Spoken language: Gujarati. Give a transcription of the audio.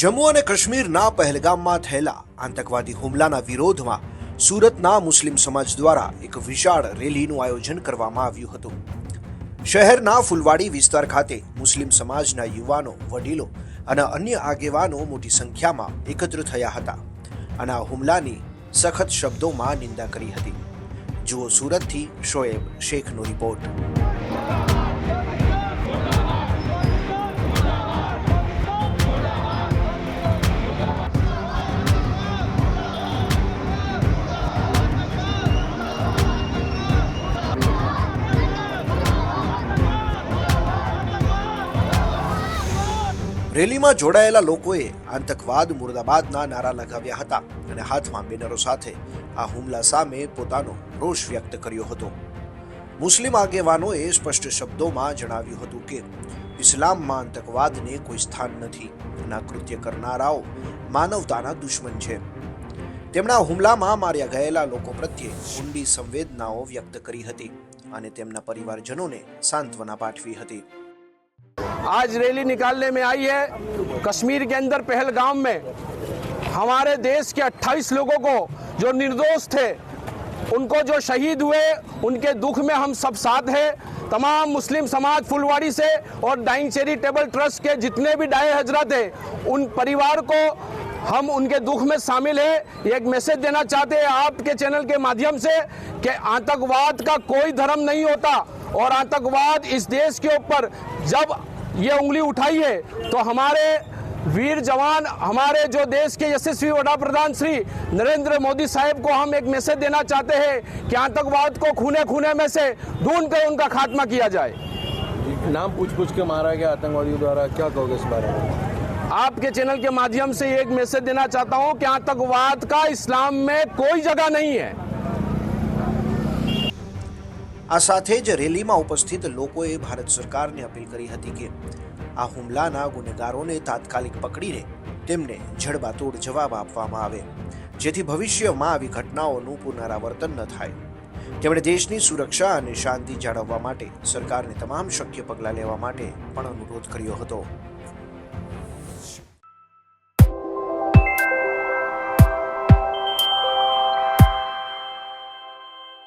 જમ્મુ અને કાશ્મીરના પહેલગામમાં થયેલા આતંકવાદી હુમલાના વિરોધમાં સુરતના મુસ્લિમ સમાજ દ્વારા એક વિશાળ રેલીનું આયોજન કરવામાં આવ્યું હતું. શહેરના ફુલવાડી વિસ્તાર ખાતે મુસ્લિમ સમાજના યુવાનો, વડીલો અને અન્ય આગેવાનો મોટી સંખ્યામાં એકત્ર થયા હતા અને આ હુમલાની સખત શબ્દોમાં નિંદા કરી હતી. જુઓ સુરતથી શોએબ શેખનો રિપોર્ટ. રેલીમાં જોડાયેલા લોકોએ આતંકવાદ મુર્દાબાદના નારા લગાવ્યા હતા અને હાથમાં બેનરો સાથે આ હુમલા સામે પોતાનો રોષ વ્યક્ત કર્યો હતો. મુસ્લિમ આગેવાનોએ સ્પષ્ટ શબ્દોમાં જણાવ્યું હતું કે, ઇસ્લામમાં આતંકવાદને કોઈ સ્થાન નથી અને કૃત્ય કરનારાઓ માનવતાના દુશ્મન છે. તેમણે હુમલામાં માર્યા ગયેલા લોકો પ્રત્યે ઊંડી સંવેદનાઓ વ્યક્ત કરી હતી અને તેમના પરિવારજનોને સાંત્વના પાઠવી હતી. आज रैली निकालने में आई है कश्मीर के अंदर पहलगाम में। हमारे देश के 28 लोगों को जो निर्दोष थे, उनको जो शहीद हुए, उनके दुख में हम सब साथ हैं। तमाम मुस्लिम समाज फुलवाड़ी से और डाइंग चैरिटेबल ट्रस्ट के जितने भी डाय हज़रत हैं, उन परिवार को हम उनके दुख में शामिल हैं। एक मैसेज देना चाहते हैं आपके चैनल के माध्यम से कि आतंकवाद का कोई धर्म नहीं होता और आतंकवाद इस देश के ऊपर जब ये उंगली उठाई है। तो हमारे वीर जवान हमारे जो देश के यशस्वी वड़ा प्रधान श्री नरेंद्र मोदी साहब को हम एक मैसेज देना चाहते हैं कि आतंकवाद को खूने खूने में से ढूंढ कर उनका खात्मा किया जाए। नाम पूछ पूछ के मारा गया आतंकवादियों द्वारा। क्या कहोगे इस बारे में? आपके चैनल के माध्यम से एक मैसेज देना चाहता हूँ कि आतंकवाद का इस्लाम में कोई जगह नहीं है। આ સાથે જ રેલીમાં ઉપસ્થિત લોકોએ ભારત સરકારને અપીલ કરી હતી કે આ હુમલાના ગુનેગારોને તાત્કાલિક પકડીને તેમને જડબાતોડ જવાબ આપવામાં આવે, જેથી ભવિષ્યમાં આવી ઘટનાઓનું પુનરાવર્તન ન થાય. તેમણે દેશની સુરક્ષા અને શાંતિ જાળવવા માટે સરકારને તમામ શક્ય પગલાં લેવા માટે પણ અનુરોધ કર્યો હતો.